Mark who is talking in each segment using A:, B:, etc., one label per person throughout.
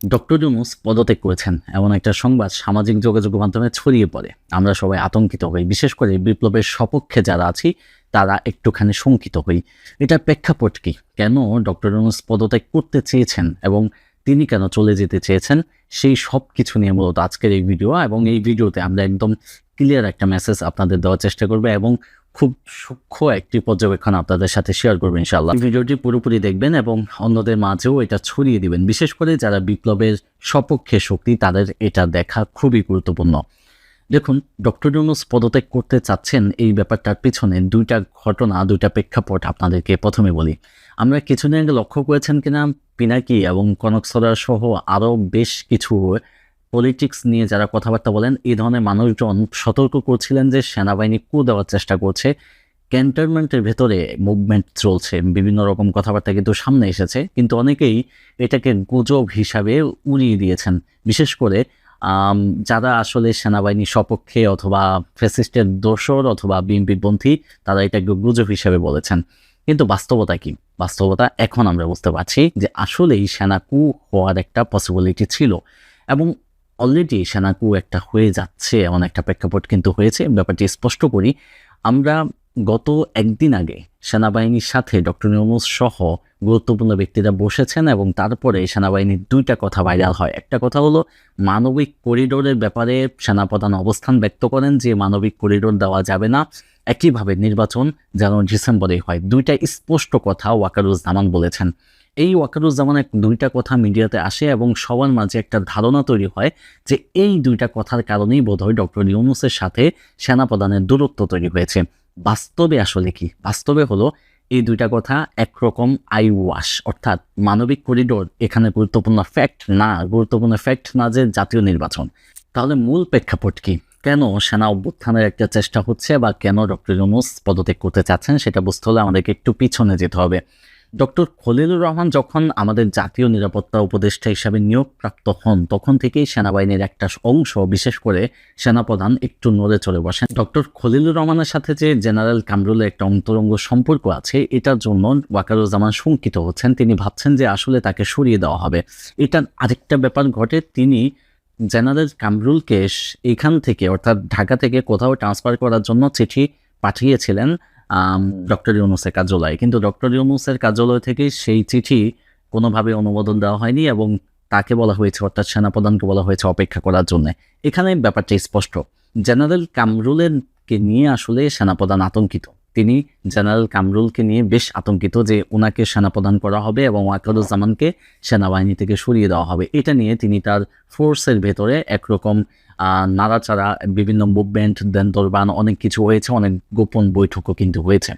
A: Doctor Yunus পদত্যাগ করেছেন এমন একটা সংবাদ সামাজিক যোগাযোগ মাধ্যমে ছড়িয়ে পড়ে। আমরা সবাই আতঙ্কিত হই, বিশেষ করে বিপ্লবের সপক্ষে যারা আছি, তারা একটুখানি শঙ্কিত হই। এটার প্রেক্ষাপট কি? কেন ডক্টর ইউনুস পদত্যাগ করতে চেয়েছেন এবং তিনি কেন চলে যেতে চেয়েছেন? সেই সব কিছু নিয়ে মূলত আজকের এই ভিডিও এবং এই ভিডিওতে আমরা একদম ক্লিয়ার একটা মেসেজ আপনাদের দেওয়ার চেষ্টা করব এবং খুব সূক্ষ্ম একটি পর্যবেক্ষণ আপনাদের সাথে শেয়ার করবেন ইনশাআল্লাহ। ভিডিওটি পুরোপুরি দেখবেন এবং অন্যদের মাঝেও এটা ছড়িয়ে দিবেন। বিশেষ করে যারা বিপ্লবের সপক্ষে শক্তি, তাদের এটা দেখা খুবই গুরুত্বপূর্ণ। দেখুন, ডক্টর ইউনুস পদত্যাগ করতে চাচ্ছেন এই ব্যাপারটার পিছনে দুইটা ঘটনা, দুইটা প্রেক্ষাপট আপনাদেরকে প্রথমে বলি। আমরা কিছুদিন আগে লক্ষ্য করেছেন কিনা, পিনাকি এবং কনক সরার সহ আরও বেশ কিছু পলিটিক্স নিয়ে যারা কথাবার্তা বলেন, এই ধরনের মানুষজন সতর্ক করছিলেন যে সেনাবাহিনী কু দেওয়ার চেষ্টা করছে। ক্যান্টনমেন্টের ভেতরে মুভমেন্ট চলছে, বিভিন্ন রকম কথাবার্তা কিন্তু সামনে এসেছে। কিন্তু অনেকেই এটাকে গুজব হিসাবে উড়িয়ে দিয়েছেন। বিশেষ করে যারা আসলে সেনাবাহিনীর সপক্ষে অথবা ফেসিস্টের দোসর অথবা বিএনপিপন্থী তারা এটাকে গুজব হিসাবে বলেছেন। কিন্তু বাস্তবতা কি? বাস্তবতা এখন আমরা বুঝতে পারছি যে আসলেই সেনা কু হওয়ার একটা পসিবিলিটি ছিল। এবং অলরেডি সেনাকু একটা হয়ে যাচ্ছে, এমন একটা প্রেক্ষাপট কিন্তু হয়েছে। ব্যাপারটি স্পষ্ট করি, আমরা গত একদিন আগে সেনাবাহিনীর সাথে ডক্টর নিয়মুস সহ গুরুত্বপূর্ণ ব্যক্তিরা বসেছেন এবং তারপরে সেনাবাহিনীর দুইটা কথা ভাইরাল হয়। একটা কথা হলো, মানবিক করিডোরের ব্যাপারে সেনাপ্রধান অবস্থান ব্যক্ত করেন যে মানবিক করিডোর দেওয়া যাবে না, একইভাবে নির্বাচন যেন ডিসেম্বরে হয়। দুইটা স্পষ্ট কথা ওয়াকারুজ ওয়াকারুজ্জামান বলেছেন। এই ওয়াকারুজ্জামানের দুইটা কথা মিডিয়াতে আসে এবং সবার মাঝে একটা ধারণা তৈরি হয় যে এই দুইটা কথার কারণেই বোধহয় ডক্টর ইউনুসের সাথে সেনাপ্রধানের দূরত্ব তৈরি হয়েছে। বাস্তবে আসলে কি? বাস্তবে হলো এই দুইটা কথা একরকম আই ওয়াশ অর্থাৎ মানবিক করিডোর, এখানে গুরুত্বপূর্ণ ফ্যাক্ট না, গুরুত্বপূর্ণ ফ্যাক্ট না যে জাতীয় নির্বাচন। তাহলে মূল প্রেক্ষাপট কি? কেন সেনা অভ্যুত্থানের একটা চেষ্টা হচ্ছে বা কেন ডক্টর ইউনুস পদত্যাগ করতে চাচ্ছেন সেটা বুঝতে হলে আমাদেরকে একটু পিছনে যেতে হবে। ডক্টর খলিলুর রহমান যখন আমাদের জাতীয় নিরাপত্তা উপদেষ্টা হিসাবে নিয়োগপ্রাপ্ত হন, তখন থেকেই সেনাবাহিনীর একটা অংশ, বিশেষ করে সেনাপ্রধান, একটু নড়ে চলে বসেন। ডক্টর খলিলুর রহমানের সাথে যে জেনারেল কামরুলের একটা অন্তরঙ্গ সম্পর্ক আছে, এটার জন্য ওয়াকারুজ্জামান শঙ্কিত হচ্ছেন। তিনি ভাবছেন যে আসলে তাকে সরিয়ে দেওয়া হবে। এটার আরেকটা ব্যাপার ঘটে, তিনি জেনারেল কামরুলকে এখান থেকে, অর্থাৎ ঢাকা থেকে কোথাও ট্রান্সফার করার জন্য চিঠি পাঠিয়েছিলেন ডক্টর ইউনুসের কার্যালয়ে। কিন্তু ডক্টর ইউনুসের কার্যালয় থেকে সেই চিঠি কোনোভাবে অনুমোদন দেওয়া হয়নি এবং তাকে বলা হয়েছে অর্থাৎ সেনাপ্রধানকে বলা হয়েছে অপেক্ষা করার জন্য। এখানে ব্যাপারটা স্পষ্ট। জেনারেল কামরুলেরকে নিয়ে আসলে সেনাপ্রধান আতঙ্কিত। তিনি জেনারেল কামরুলকে নিয়ে বেশ আতঙ্কিত যে ওনাকে সেনাপ্রধান করা হবে এবং ওয়াকারুজ্জামানকে সেনাবাহিনী থেকে সরিয়ে দেওয়া হবে। এটা নিয়ে তিনি তার ফোর্সের ভেতরে একরকম নাড়াচাড়া, বিভিন্ন মুভমেন্ট দেন দরবান অনেক কিছু হয়েছে, অনেক গোপন বৈঠকও কিন্তু হয়েছে।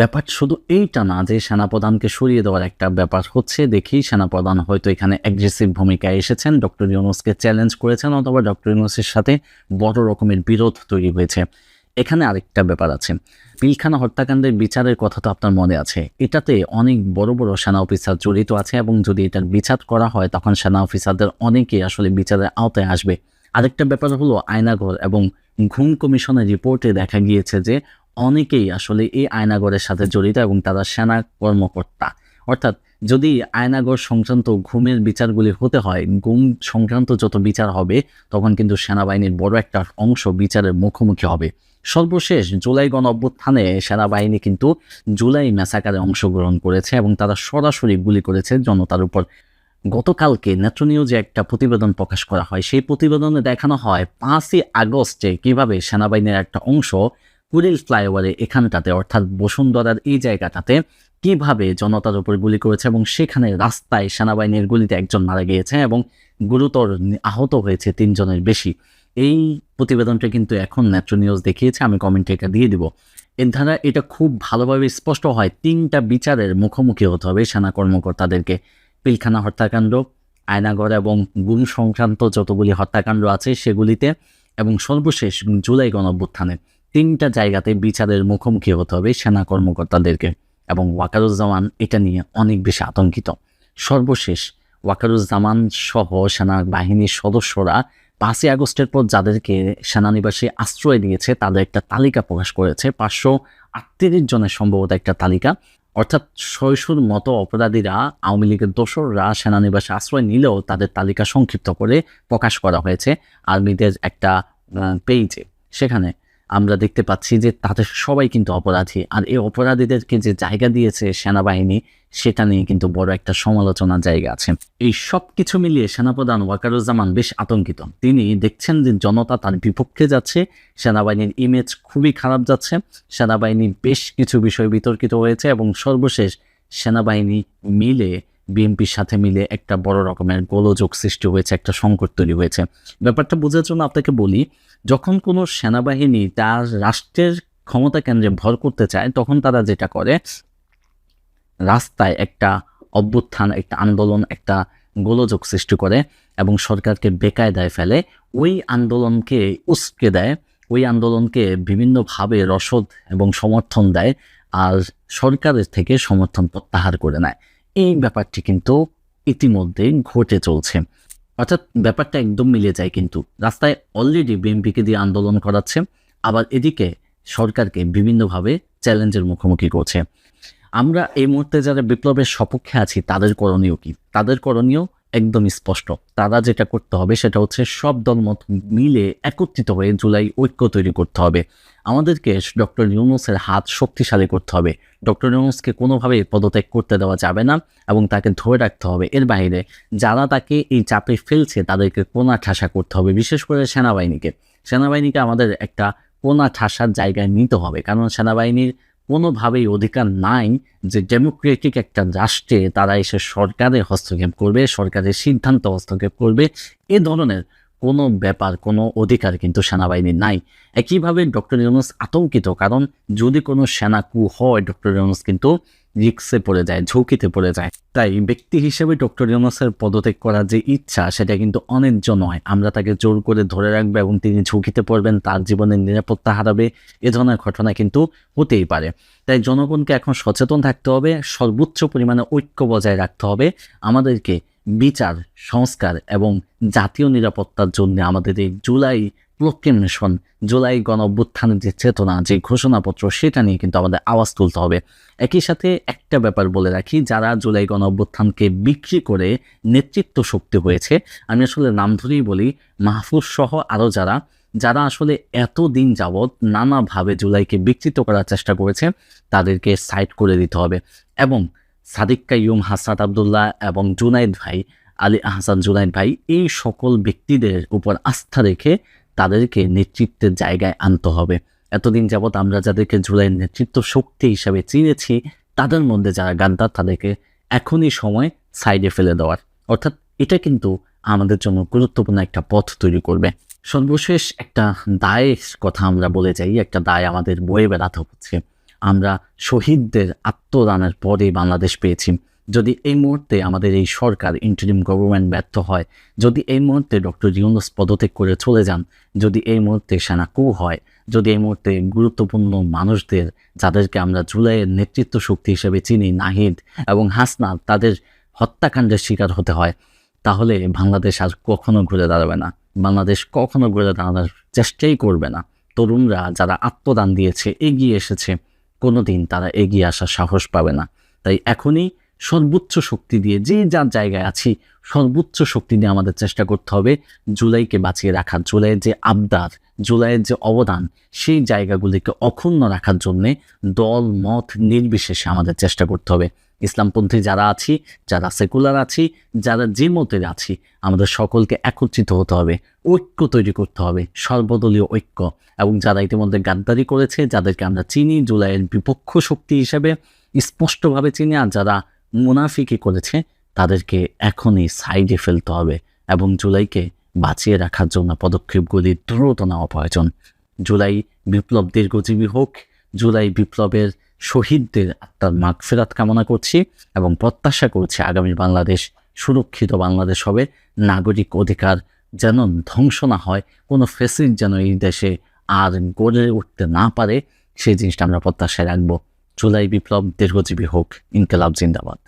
A: ব্যাপার শুধু এইটা না যে সেনাপ্রধানকে সরিয়ে দেওয়ার একটা ব্যাপার হচ্ছে, দেখি সেনাপ্রধান হয়তো এখানে অ্যাগ্রেসিভ ভূমিকায় এসেছেন, ডক্টর ইউনুসকে চ্যালেঞ্জ করেছেন অথবা ডক্টর ইউনুসের সাথে বড় রকমের বিরোধ তৈরি হয়েছে। এখানে আরেকটা ব্যাপার আছে। পিলখানা হত্যাকাণ্ডের বিচারের কথা তো আপনার মনে আছে। এটাতে অনেক বড় বড় সেনা অফিসার জড়িত আছে এবং যদি এটার বিচার করা হয়, তখন সেনা অফিসারদের অনেকেই আসলে বিচারের আওতায় আসবে। আরেকটা ব্যাপার হলো আয়নাঘর এবং ঘুম কমিশনের রিপোর্টে দেখা গিয়েছে যে, অনেকেই আসলে এই আয়নাগরের সাথে জড়িত এবং তারা সেনা কর্মকর্তা। অর্থাৎ যদি আয়নাগর সংক্রান্ত ঘুমের বিচারগুলি হতে হয়, ঘুম সংক্রান্ত যত বিচার হবে, তখন কিন্তু সেনাবাহিনীর বড় একটা অংশ বিচারের মুখোমুখি হবে। সর্বশেষ জুলাই গণ অভ্যুত্থানে সেনাবাহিনী কিন্তু জুলাই ম্যাসাকারে অংশগ্রহণ করেছে এবং তারা সরাসরি গুলি করেছে জনতার উপর। গতকালকে নেত্র নিউজে একটা প্রতিবেদন প্রকাশ করা হয়। সেই প্রতিবেদনে দেখানো হয়, পাঁচই আগস্টে কীভাবে সেনাবাহিনীর একটা অংশ কুড়িল ফ্লাইওভারে এখানটাতে, অর্থাৎ বসুন্ধরার এই জায়গাটাতে, কীভাবে জনতার উপর গুলি করেছে এবং সেখানে রাস্তায় সেনাবাহিনীর গুলিতে একজন মারা গিয়েছে এবং গুরুতর আহত হয়েছে তিনজনের বেশি। এই প্রতিবেদনটা কিন্তু এখন নেত্র নিউজ দেখিয়েছে, আমি কমেন্টে এটা দিয়ে দিব। এর দ্বারা এটা খুব ভালোভাবে স্পষ্ট হয়, তিনটা বিচারের মুখোমুখি হতে হবে সেনা কর্মকর্তাদেরকে। পিলখানা হত্যাকাণ্ড, আয়নাগড় এবং গুম সংক্রান্ত যতগুলি হত্যাকাণ্ড আছে সেগুলিতে এবং সর্বশেষ জুলাই গণঅভ্যুত্থানে তিনটা জায়গাতে বিচারের মুখোমুখি হতে হবে সেনা কর্মকর্তাদেরকে এবং ওয়াকারুজ্জামান এটা নিয়ে অনেক বেশি আতঙ্কিত। সর্বশেষ ওয়াকারুজ্জামান সহ সেনা বাহিনীর সদস্যরা পাঁচই আগস্টের পর যাদেরকে সেনানিবাসে আশ্রয় দিয়েছে, তাদের একটা তালিকা প্রকাশ করেছে। পাঁচশো আটত্রিশ জনের সম্ভবত একটা তালিকা। অর্থাৎ ছয়শোর মতো অপরাধীরা, আওয়ামী লীগের দোসররা সেনানিবাসে আশ্রয় নিলেও তাদের তালিকা সংক্ষিপ্ত করে প্রকাশ করা হয়েছে। আর্মিদের একটা পেইজে সেখানে আমরা দেখতে পাচ্ছি যে তাদের সবাই কিন্তু অপরাধী। আর এই অপরাধীদেরকে যে জায়গা দিয়েছে সেনাবাহিনী, সেটা নিয়ে কিন্তু বড় একটা সমালোচনার জায়গা আছে। এই সব কিছু মিলিয়ে সেনাপ্রধান ওয়াকারুজ্জামান বেশ আতঙ্কিত। তিনি দেখছেন যে জনতা তার বিপক্ষে যাচ্ছে, সেনাবাহিনীর ইমেজ খুবই খারাপ যাচ্ছে, সেনাবাহিনী বেশ কিছু বিষয় বিতর্কিত হয়েছে এবং সর্বশেষ সেনাবাহিনী মিলে বিএনপির সাথে মিলে একটা বড় রকমের গোলযোগ সৃষ্টি হয়েছে, একটা সংকট তৈরি হয়েছে। ব্যাপারটা বোঝার জন্য আপনাকে বলি, যখন কোনো সেনাবাহিনী তার রাষ্ট্রের ক্ষমতা কেন্দ্রে ভর করতে চায়, তখন তারা যেটা করে, রাস্তায় একটা অভ্যুত্থান, একটা আন্দোলন, একটা গোলযোগ সৃষ্টি করে এবং সরকারকে বেকায়দায় ফেলে। ওই আন্দোলনকে উস্কে দেয়, ওই আন্দোলনকে বিভিন্নভাবে রসদ এবং সমর্থন দেয়, আর সরকারের থেকে সমর্থন প্রত্যাহার করে নেয়। এই ব্যাপারটি কিন্তু ইতিমধ্যে ঘটে চলছে। অর্থাৎ ব্যাপারটা একদম মিলে যায় কিন্তু। রাস্তায় অলরেডি বিএনপিকে দিয়ে আন্দোলন করাচ্ছে, আবার এদিকে সরকারকে বিভিন্নভাবে চ্যালেঞ্জের মুখোমুখি করছে। আমরা এই মুহূর্তে যারা বিপ্লবের সপক্ষে আছি, তাদের করণীয় কি? তাদের করণীয় একদম স্পষ্ট। তারা যেটা করতে হবে সেটা হচ্ছে সব দলমত মিলে একত্রিত হয়ে জুলাই ঐক্য তৈরি করতে হবে। আমাদেরকে ডক্টর ইউনুসের হাত শক্তিশালী করতে হবে। ডক্টর ইউনুসকে কোনোভাবেই পদত্যাগ করতে দেওয়া যাবে না এবং তাকে ধরে রাখতে হবে। এর বাইরে যারা তাকে এই চাপে ফেলছে তাদেরকে কোনা ঠাসা করতে হবে, বিশেষ করে সেনাবাহিনীকে। সেনাবাহিনীকে আমাদের একটা কোনা ঠাসার জায়গায় নিতে হবে। কারণ সেনাবাহিনীর কোনোভাবেই অধিকার নাই যে ডেমোক্রেটিক একটা রাষ্ট্রে তারা এসে সরকারে হস্তক্ষেপ করবে, সরকারের সিদ্ধান্ত হস্তক্ষেপ করবে। এ ধরনের কোনো ব্যাপার, কোনো অধিকার কিন্তু সেনাবাহিনী নাই। একইভাবে ডক্টর ইউনুস আতঙ্কিত, কারণ যদি কোনো সেনা কু হয়, ডক্টর ইউনুস কিন্তু রিক্সে পড়ে যায়, ঝুঁকিতে পড়ে যায়। তাই ব্যক্তি হিসেবে ডক্টর ইউনুসের পদত্যাগ করার যে ইচ্ছা, সেটা কিন্তু অন্যায্য নয়। আমরা তাকে জোর করে ধরে রাখব এবং তিনি ঝুঁকিতে পড়বেন, তার জীবনের নিরাপত্তা হারাবে, এ ধরনের ঘটনা কিন্তু হতেই পারে। তাই জনগণকে এখন সচেতন থাকতে হবে, সর্বোচ্চ পরিমাণে ঐক্য বজায় রাখতে হবে। আমাদেরকে বিচার, সংস্কার এবং জাতীয় নিরাপত্তার জন্য আমাদের এই জুলাই প্রোক্লেমেশন জুলাই গণ অভ্যুত্থানের যে চেতনা, যে ঘোষণাপত্র, সেটা নিয়ে কিন্তু আমাদের আওয়াজ তুলতে হবে। একই সাথে একটা ব্যাপার বলে রাখি, যারা জুলাই গণ অভ্যুত্থানকে বিক্রি করে নেতৃত্ব শক্তি হয়েছে, আমি আসলে নাম ধরেই বলি মাহফুজ সহ আরও যারা যারা আসলে এত দিন যাবৎ নানাভাবে জুলাইকে বিকৃত করার চেষ্টা করেছে, তাদেরকে সাইড করে দিতে হবে। এবং সাদিক কাইয়ুম হাসাদ আবদুল্লাহ এবং জুনাইদ ভাই, আলী আহসান জুনাইদ ভাই, এই সকল ব্যক্তিদের উপর আস্থা রেখে তাদেরকে নেতৃত্বের জায়গায় আনতে হবে। এতদিন যাবৎ আমরা যাদেরকে জুলাইয়ের নেতৃত্ব শক্তি হিসাবে চিনেছি, তাদের মধ্যে যারা গাদ্দার তাদেরকে এখনই সময় সাইডে ফেলে দেওয়ার। অর্থাৎ এটা কিন্তু আমাদের জন্য গুরুত্বপূর্ণ একটা পথ তৈরি করবে। সর্বশেষ একটা দায়ের কথা আমরা বলে যাই, একটা দায় আমাদের বয়ে বেড়াতে হচ্ছে। আমরা শহীদদের আত্মদানের পরে বাংলাদেশ পেয়েছি। যদি এই মুহূর্তে আমাদের এই সরকার ইন্টারিম গভর্নমেন্ট ব্যর্থ হয়, যদি এই মুহূর্তে ডক্টর ইউনুস পদত্যাগ করে চলে যান, যদি এই মুহূর্তে সেনা কু হয়, যদি এই মুহূর্তে গুরুত্বপূর্ণ মানুষদের যাদেরকে আমরা জুলাইয়ের নেতৃত্ব শক্তি হিসেবে চিনি, নাহিদ এবং হাসনা তাদের হত্যাকাণ্ডের শিকার হতে হয়, তাহলে বাংলাদেশ আর কখনো ঘুরে দাঁড়াবে না। বাংলাদেশ কখনো ঘুরে দাঁড়ানোর চেষ্টাই করবে না। তরুণরা যারা আত্মদান দিয়েছে, এগিয়ে এসেছে কোনো দিন তারা এগিয়ে আসার সাহস পাবে না। তাই এখনই সর্বোচ্চ শক্তি দিয়ে যে যার জায়গায় আছি, সর্বোচ্চ শক্তি দিয়ে আমাদের চেষ্টা করতে হবে জুলাইকে বাঁচিয়ে রাখার, জুলাইয়ের যে আবদার, জুলাইয়ের যে অবদান, সেই জায়গাগুলিকে অক্ষুণ্ণ রাখার জন্যে দল, মত নির্বিশেষে আমাদের চেষ্টা করতে হবে। ইসলামপন্থী যারা আছি, যারা সেকুলার আছি, যারা যে মতের আছি, আমাদের সকলকে একত্রিত হতে হবে, ঐক্য তৈরি করতে হবে, সর্বদলীয় ঐক্য। এবং যারা ইতিমধ্যে গাদ্দারি করেছে, যাদেরকে আমরা চিনি, জুলাইয়ের বিপক্ষ শক্তি হিসেবে স্পষ্টভাবে চিনি, আর যারা মুনাফিকি করেছে, তাদেরকে এখনই সাইডে ফেলতে হবে এবং জুলাইকে বাঁচিয়ে রাখার জন্য পদক্ষেপগুলি দ্রুত নেওয়া প্রয়োজন। জুলাই বিপ্লব দীর্ঘজীবী হোক, জুলাই বিপ্লবের শহীদদের আত্মার মাগফেরাত কামনা করছি এবং প্রত্যাশা করছি আগামী বাংলাদেশ, সুরক্ষিত বাংলাদেশ হবে। নাগরিক অধিকার যেন ধ্বংস না হয়, কোনো ফেসিল যেন এই দেশে আর গড়ে উঠতে না পারে, সেই জিনিসটা আমরা প্রত্যাশায় রাখব। জুলাই বিপ্লব দীর্ঘজীবী হোক। ইনকলাব জিন্দাবাদ।